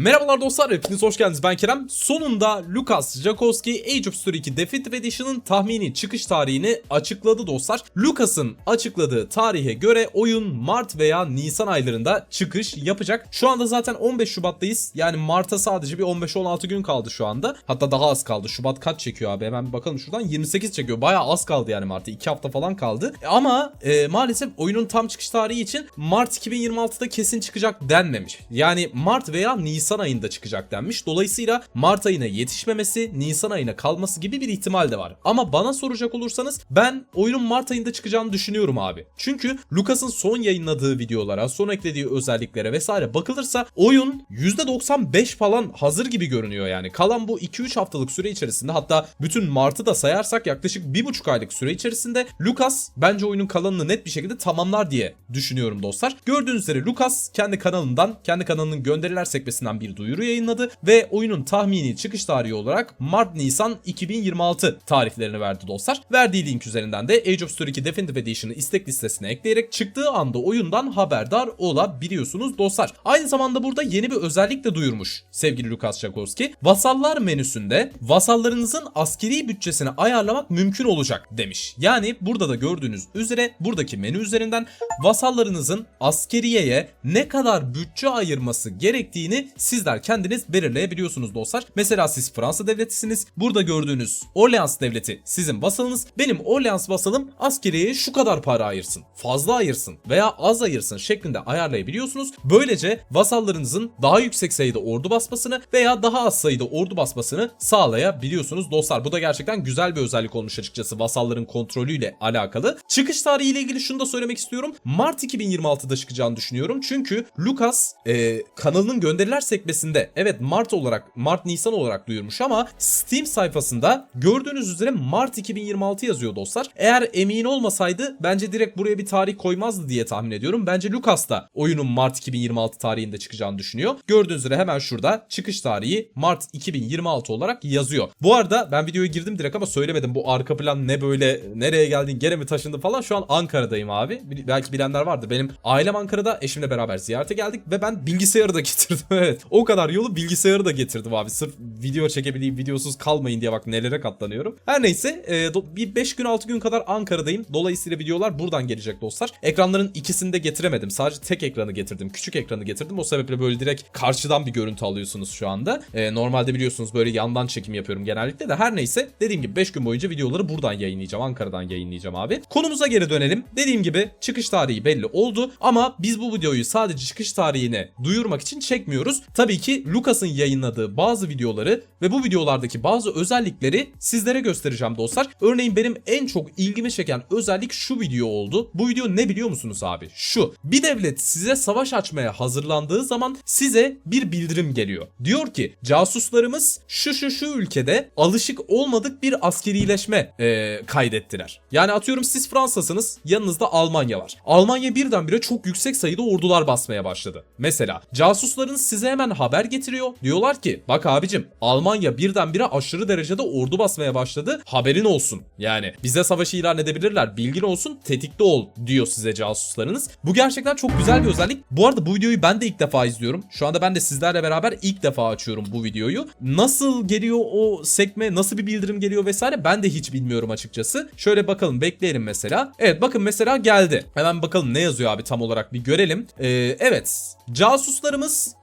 Merhabalar dostlar, hepiniz hoş geldiniz. Ben Kerem. Sonunda Lucas Jakowski Age of Story 2 Definitive Edition'ın tahmini çıkış tarihini açıkladı dostlar. Lucas'ın açıkladığı tarihe göre oyun Mart veya Nisan aylarında çıkış yapacak. Şu anda zaten 15 Şubat'tayız. Yani Mart'a sadece bir 15-16 gün kaldı şu anda. Hatta daha az kaldı. Şubat kaç çekiyor abi? Hemen bir bakalım şuradan. 28 çekiyor. Bayağı az kaldı yani Mart'a. 2 hafta falan kaldı. E Ama e, maalesef oyunun tam çıkış tarihi için Mart 2026'da kesin çıkacak denmemiş. Yani Mart veya Nisan ayında çıkacak denmiş. Dolayısıyla Mart ayına yetişmemesi, Nisan ayına kalması gibi bir ihtimal de var. Ama bana soracak olursanız ben oyunun Mart ayında çıkacağını düşünüyorum abi. Çünkü Lucas'ın son yayınladığı videolara, son eklediği özelliklere vesaire bakılırsa oyun %95 falan hazır gibi görünüyor yani. Kalan bu 2-3 haftalık süre içerisinde hatta bütün Mart'ı da sayarsak yaklaşık 1,5 aylık süre içerisinde Lucas bence oyunun kalanını net bir şekilde tamamlar diye düşünüyorum dostlar. Gördüğünüz üzere Lucas kendi kanalından, kendi kanalının gönderiler sekmesinden bir duyuru yayınladı ve oyunun tahmini çıkış tarihi olarak Mart-Nisan 2026 tarihlerini verdi dostlar. Verdiği link üzerinden de Age of Story 2 Definitive Edition'ı istek listesine ekleyerek çıktığı anda oyundan haberdar olabiliyorsunuz dostlar. Aynı zamanda burada yeni bir özellik de duyurmuş sevgili Lucas Jakowski. Vasallar menüsünde vasallarınızın askeri bütçesini ayarlamak mümkün olacak demiş. Yani burada da gördüğünüz üzere buradaki menü üzerinden vasallarınızın askeriyeye ne kadar bütçe ayırması gerektiğini sizler kendiniz belirleyebiliyorsunuz dostlar. Mesela siz Fransa devletisiniz. Burada gördüğünüz Orleans devleti sizin vasalınız. Benim Orleans vasalım askeriyeye şu kadar para ayırsın. Fazla ayırsın veya az ayırsın şeklinde ayarlayabiliyorsunuz. Böylece vasallarınızın daha yüksek sayıda ordu basmasını veya daha az sayıda ordu basmasını sağlayabiliyorsunuz dostlar. Bu da gerçekten güzel bir özellik olmuş açıkçası vasalların kontrolüyle alakalı. Çıkış tarihiyle ilgili şunu da söylemek istiyorum. Mart 2026'da çıkacağını düşünüyorum. Çünkü Lucas e, kanalının gönderiler sekmesinde evet Mart olarak Mart Nisan olarak duyurmuş ama Steam sayfasında gördüğünüz üzere Mart 2026 yazıyor dostlar. Eğer emin olmasaydı bence direkt buraya bir tarih koymazdı diye tahmin ediyorum. Bence Lucas da oyunun Mart 2026 tarihinde çıkacağını düşünüyor. Gördüğünüz üzere hemen şurada çıkış tarihi Mart 2026 olarak yazıyor. Bu arada ben videoya girdim direkt ama söylemedim. Bu arka plan ne böyle nereye geldin gene mi taşındı falan. Şu an Ankara'dayım abi. Belki bilenler vardır. Benim ailem Ankara'da eşimle beraber ziyarete geldik ve ben bilgisayarı da getirdim. evet. O kadar yolu bilgisayarı da getirdim abi. Sırf video çekebileyim videosuz kalmayın diye bak nelere katlanıyorum. Her neyse e, bir 5 gün 6 gün kadar Ankara'dayım. Dolayısıyla videolar buradan gelecek dostlar. Ekranların ikisini de getiremedim. Sadece tek ekranı getirdim. Küçük ekranı getirdim. O sebeple böyle direkt karşıdan bir görüntü alıyorsunuz şu anda. E, normalde biliyorsunuz böyle yandan çekim yapıyorum genellikle de. Her neyse dediğim gibi 5 gün boyunca videoları buradan yayınlayacağım. Ankara'dan yayınlayacağım abi. Konumuza geri dönelim. Dediğim gibi çıkış tarihi belli oldu ama biz bu videoyu sadece çıkış tarihine duyurmak için çekmiyoruz. Tabii ki Lucas'ın yayınladığı bazı videoları ve bu videolardaki bazı özellikleri sizlere göstereceğim dostlar. Örneğin benim en çok ilgimi çeken özellik şu video oldu. Bu video ne biliyor musunuz abi? Şu. Bir devlet size savaş açmaya hazırlandığı zaman size bir bildirim geliyor. Diyor ki casuslarımız şu şu şu ülkede alışık olmadık bir askerileşme eee, kaydettiler. Yani atıyorum siz Fransa'sınız yanınızda Almanya var. Almanya birdenbire çok yüksek sayıda ordular basmaya başladı. Mesela casuslarınız size hemen haber getiriyor. Diyorlar ki bak abicim Almanya birdenbire aşırı derecede ordu basmaya başladı. Haberin olsun. Yani bize savaşı ilan edebilirler. Bilgin olsun tetikte ol diyor size casuslarınız. Bu gerçekten çok güzel bir özellik. Bu arada bu videoyu ben de ilk defa izliyorum. Şu anda ben de sizlerle beraber ilk defa açıyorum bu videoyu. Nasıl geliyor o sekme, nasıl bir bildirim geliyor vesaire ben de hiç bilmiyorum açıkçası. Şöyle bakalım bekleyelim mesela. Evet bakın mesela geldi. Hemen bakalım ne yazıyor abi tam olarak bir görelim. Ee, evet casuslarımız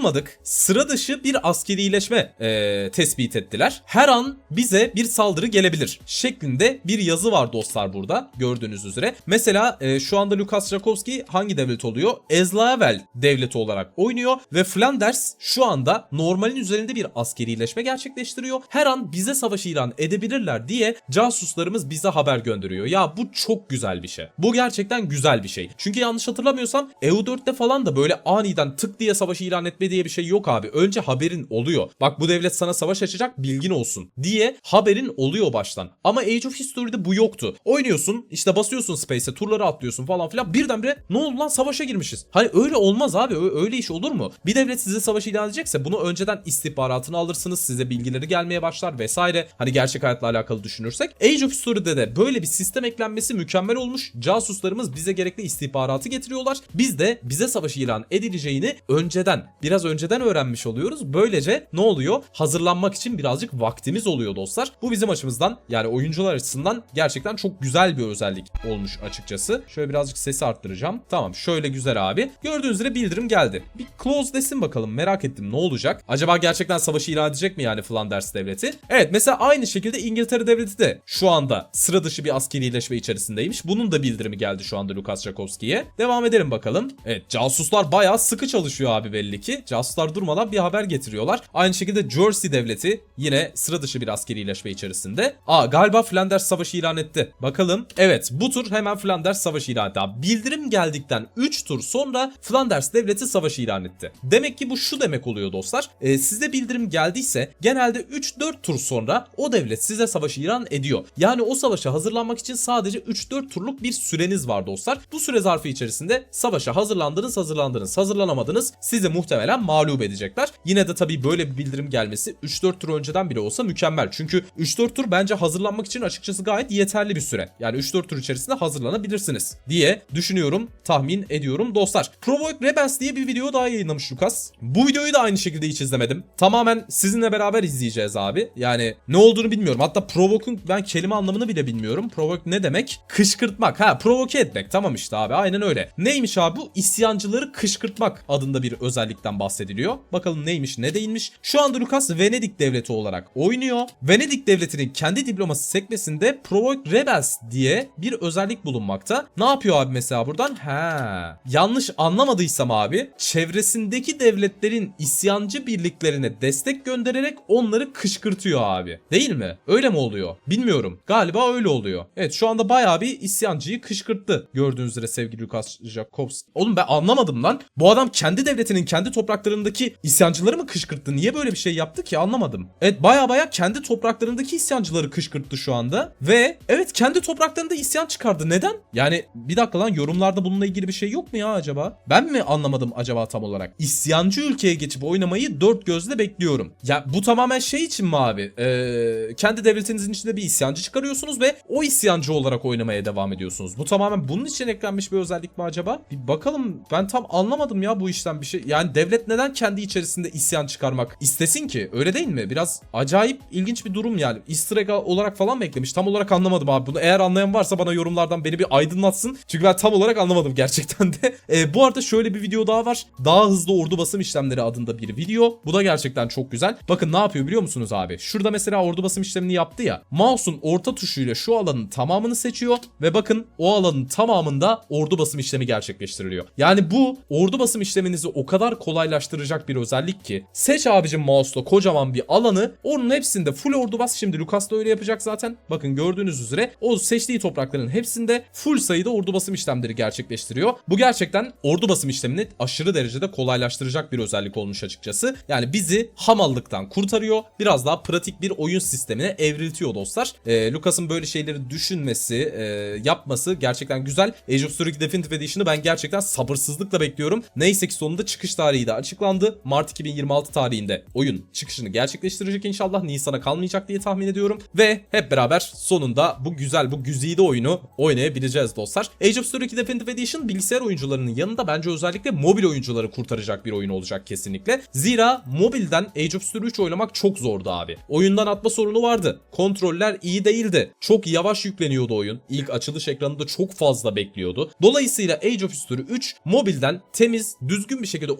alışılmadık sıra dışı bir askerileşme ee, tespit ettiler. Her an bize bir saldırı gelebilir şeklinde bir yazı var dostlar burada gördüğünüz üzere. Mesela ee, şu anda Lukas Rakowski hangi devlet oluyor? Ezlavel devleti olarak oynuyor ve Flanders şu anda normalin üzerinde bir askerileşme gerçekleştiriyor. Her an bize savaş ilan edebilirler diye casuslarımız bize haber gönderiyor. Ya bu çok güzel bir şey. Bu gerçekten güzel bir şey. Çünkü yanlış hatırlamıyorsam EU4'te falan da böyle aniden tık diye savaşı ilan etme diye bir şey yok abi. Önce haberin oluyor. Bak bu devlet sana savaş açacak bilgin olsun diye haberin oluyor baştan. Ama Age of History'de bu yoktu. Oynuyorsun işte basıyorsun Space'e turları atlıyorsun falan filan. Birdenbire ne oldu lan savaşa girmişiz. Hani öyle olmaz abi öyle iş olur mu? Bir devlet size savaş ilan edecekse bunu önceden istihbaratını alırsınız. Size bilgileri gelmeye başlar vesaire. Hani gerçek hayatla alakalı düşünürsek. Age of History'de de böyle bir sistem eklenmesi mükemmel olmuş. Casuslarımız bize gerekli istihbaratı getiriyorlar. Biz de bize savaş ilan edileceğini önceden bir biraz önceden öğrenmiş oluyoruz. Böylece ne oluyor? Hazırlanmak için birazcık vaktimiz oluyor dostlar. Bu bizim açımızdan yani oyuncular açısından gerçekten çok güzel bir özellik olmuş açıkçası. Şöyle birazcık sesi arttıracağım. Tamam şöyle güzel abi. Gördüğünüz üzere bildirim geldi. Bir close desin bakalım merak ettim ne olacak? Acaba gerçekten savaşı ilan edecek mi yani Flanders devleti? Evet mesela aynı şekilde İngiltere devleti de şu anda sıra dışı bir askerileşme içerisindeymiş. Bunun da bildirimi geldi şu anda Lukas Jakowski'ye. Devam edelim bakalım. Evet casuslar bayağı sıkı çalışıyor abi belli ki. Casuslar durmadan bir haber getiriyorlar. Aynı şekilde Jersey devleti yine sıra dışı bir askerileşme içerisinde. Aa galiba Flanders savaşı ilan etti. Bakalım. Evet bu tur hemen Flanders savaşı ilan etti. Bildirim geldikten 3 tur sonra Flanders devleti savaşı ilan etti. Demek ki bu şu demek oluyor dostlar. Ee, size bildirim geldiyse genelde 3-4 tur sonra o devlet size savaşı ilan ediyor. Yani o savaşa hazırlanmak için sadece 3-4 turluk bir süreniz var dostlar. Bu süre zarfı içerisinde savaşa hazırlandınız, hazırlandınız, hazırlanamadınız. Sizi muhtemelen mağlup edecekler. Yine de tabii böyle bir bildirim gelmesi 3-4 tur önceden bile olsa mükemmel. Çünkü 3-4 tur bence hazırlanmak için açıkçası gayet yeterli bir süre. Yani 3-4 tur içerisinde hazırlanabilirsiniz diye düşünüyorum, tahmin ediyorum dostlar. Provoke Rebels diye bir video daha yayınlamış Lucas. Bu videoyu da aynı şekilde hiç izlemedim. Tamamen sizinle beraber izleyeceğiz abi. Yani ne olduğunu bilmiyorum. Hatta provoke'un ben kelime anlamını bile bilmiyorum. Provoke ne demek? Kışkırtmak. Ha provoke etmek. Tamam işte abi aynen öyle. Neymiş abi bu? İsyancıları kışkırtmak adında bir özellikten bahsediliyor. Bakalım neymiş ne değilmiş. Şu anda Lucas Venedik devleti olarak oynuyor. Venedik devletinin kendi diplomasi sekmesinde Provoke Rebels diye bir özellik bulunmakta. Ne yapıyor abi mesela buradan? Ha. Yanlış anlamadıysam abi çevresindeki devletlerin isyancı birliklerine destek göndererek onları kışkırtıyor abi. Değil mi? Öyle mi oluyor? Bilmiyorum. Galiba öyle oluyor. Evet şu anda bayağı bir isyancıyı kışkırttı. Gördüğünüz üzere sevgili Lukas Jakobs. Oğlum ben anlamadım lan. Bu adam kendi devletinin kendi topraklarındaki isyancıları mı kışkırttı? Niye böyle bir şey yaptı ki anlamadım. Evet baya baya kendi topraklarındaki isyancıları kışkırttı şu anda. Ve evet kendi topraklarında isyan çıkardı. Neden? Yani bir dakika lan yorumlarda bununla ilgili bir şey yok mu ya acaba? Ben mi anlamadım acaba tam olarak? İsyancı ülkeye geçip oynamayı dört gözle bekliyorum. Ya bu tamamen şey için mi abi? Ee, kendi devletinizin içinde bir isyancı çıkarıyorsunuz ve o isyancı olarak oynamaya devam ediyorsunuz. Bu tamamen bunun için eklenmiş bir özellik mi acaba? Bir bakalım. Ben tam anlamadım ya bu işten bir şey. Yani devlet neden kendi içerisinde isyan çıkarmak istesin ki? Öyle değil mi? Biraz acayip ilginç bir durum yani. Easter egg olarak falan mı eklemiş? Tam olarak anlamadım abi bunu. Eğer anlayan varsa bana yorumlardan beni bir aydınlatsın. Çünkü ben tam olarak anlamadım gerçekten de. Ee, bu arada şöyle bir video daha var. Daha hızlı ordu basım işlemleri adında bir video. Bu da gerçekten çok güzel. Bakın ne yapıyor biliyor musunuz abi? Şurada mesela ordu basım işlemini yaptı ya. Mouse'un orta tuşuyla şu alanın tamamını seçiyor ve bakın o alanın tamamında ordu basım işlemi gerçekleştiriliyor. Yani bu ordu basım işleminizi o kadar kolaylaştıracak bir özellik ki seç abicim mouse'la kocaman bir alanı onun hepsinde full ordu bas. Şimdi Lucas da öyle yapacak zaten. Bakın gördüğünüz üzere o seçtiği toprakların hepsinde full sayıda ordu basım işlemleri gerçekleştiriyor. Bu gerçekten ordu basım işlemini aşırı derecede kolaylaştıracak bir özellik olmuş açıkçası. Yani bizi hamallıktan kurtarıyor. Biraz daha pratik bir oyun sistemine evriltiyor dostlar. Ee, Lucas'ın böyle şeyleri düşünmesi, e, yapması gerçekten güzel. Age of Story Definitive Edition'ı ben gerçekten sabırsızlıkla bekliyorum. Neyse ki sonunda çıkış tarihi de açıklandı. Mart 2026 tarihinde oyun çıkışını gerçekleştirecek inşallah. Nisan'a kalmayacak diye tahmin ediyorum. Ve hep beraber sonunda bu güzel, bu güzide oyunu oynayabileceğiz dostlar. Age of Story 2 Definitive Edition bilgisayar oyuncularının yanında bence özellikle mobil oyuncuları kurtaracak bir oyun olacak kesinlikle. Zira mobilden Age of Story 3 oynamak çok zordu abi. Oyundan atma sorunu vardı. Kontroller iyi değildi. Çok yavaş yükleniyordu oyun. İlk açılış ekranında çok fazla bekliyordu. Dolayısıyla Age of History 3 mobilden temiz, düzgün bir şekilde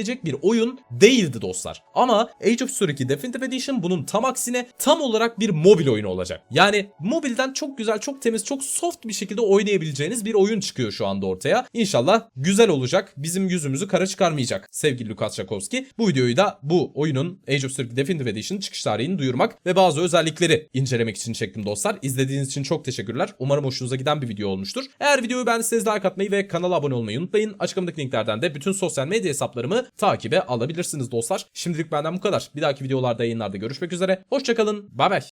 oynanabilecek bir oyun değildi dostlar. Ama Age of History 2 Definitive Edition bunun tam aksine tam olarak bir mobil oyunu olacak. Yani mobilden çok güzel, çok temiz, çok soft bir şekilde oynayabileceğiniz bir oyun çıkıyor şu anda ortaya. İnşallah güzel olacak. Bizim yüzümüzü kara çıkarmayacak sevgili Lukas Jakowski. Bu videoyu da bu oyunun Age of History 2 Definitive Edition çıkış tarihini duyurmak ve bazı özellikleri incelemek için çektim dostlar. İzlediğiniz için çok teşekkürler. Umarım hoşunuza giden bir video olmuştur. Eğer videoyu beğendiyseniz like atmayı ve kanala abone olmayı unutmayın. Açıklamadaki linklerden de bütün sosyal medya hesaplarımı takibe alabilirsiniz dostlar. Şimdilik benden bu kadar. Bir dahaki videolarda yayınlarda görüşmek üzere. Hoşçakalın. Bay bay.